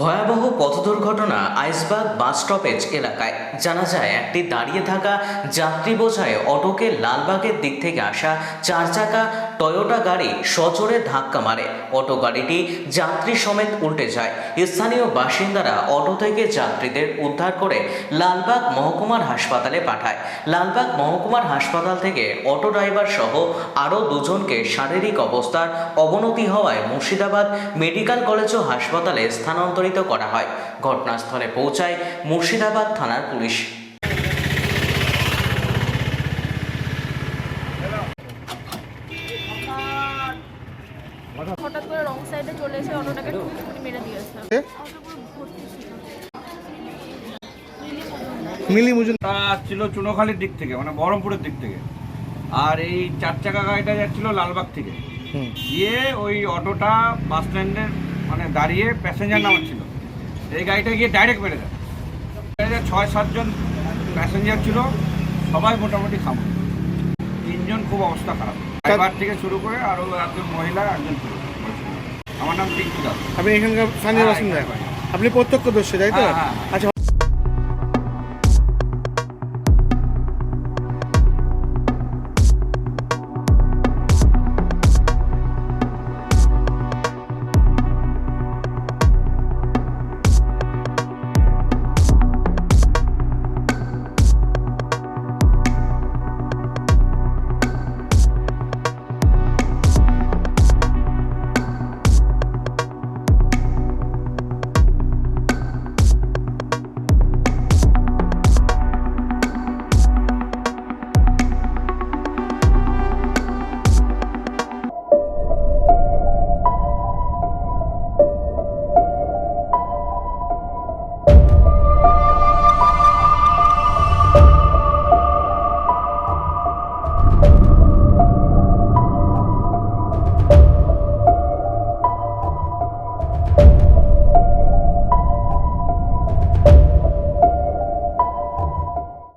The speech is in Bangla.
ভয়াবহ পথ দুর্ঘটনা আইসবাগ বাস স্টপেজ এলাকায়। জানা যায়, একটি দাঁড়িয়ে থাকা যাত্রী বোঝায় অটোকে লালবাগের দিক থেকে আসা চার চাকা টয়োটা গাড়ি সচরে ধাক্কা মারে। অটো গাড়িটি যাত্রী সমেত উল্টে যায়। স্থানীয় বাসিন্দারা অটো থেকে যাত্রীদের উদ্ধার করে লালবাগ মহকুমার হাসপাতালে পাঠায়। লালবাগ মহকুমার হাসপাতাল থেকে অটো ড্রাইভার সহ আরও দুজনকে শারীরিক অবস্থার অবনতি হওয়ায় মুর্শিদাবাদ মেডিকেল কলেজ ও হাসপাতালে স্থানান্তরিত করা হয়। ঘটনাস্থলে পৌঁছায় মুর্শিদাবাদ থানার পুলিশ। হঠাৎ করে রং সাইডে চলে এসে অটোটাকে মেরে দিয়েছে এ? অটো পুরো ভর্তি ছিল। মিলি মুজুন তা চুনোখালির দিক থেকে মানে বহরমপুরের দিক থেকে। আর এই চার চাকা গাড়িটা যাচ্ছিল লালবাগ থেকে। গিয়ে ওই অটোটা বাস স্ট্যান্ডের মানে দাঁড়িয়ে প্যাসেঞ্জার নামাচ্ছিল। এই গাড়িটা গিয়ে ডাইরেক্ট বেড়ে যায়। গাড়িতে ছয় সাতজন প্যাসেঞ্জার ছিল সবাই মোটামুটি খাব তিনজন খুব অবস্থা খারাপ। ড্রাইভার থেকে শুরু করে আরও একজন মহিলা একজন আমার নাম টিঙ্কু দাস। আপনি এখানকার স্থানীয় হ্যাঁ, বাসিন্দা। আপনি প্রত্যক্ষ প্রত্যক্ষদর্শী তাই তো? হ্যাঁ, হ্যাঁ। আচ্ছা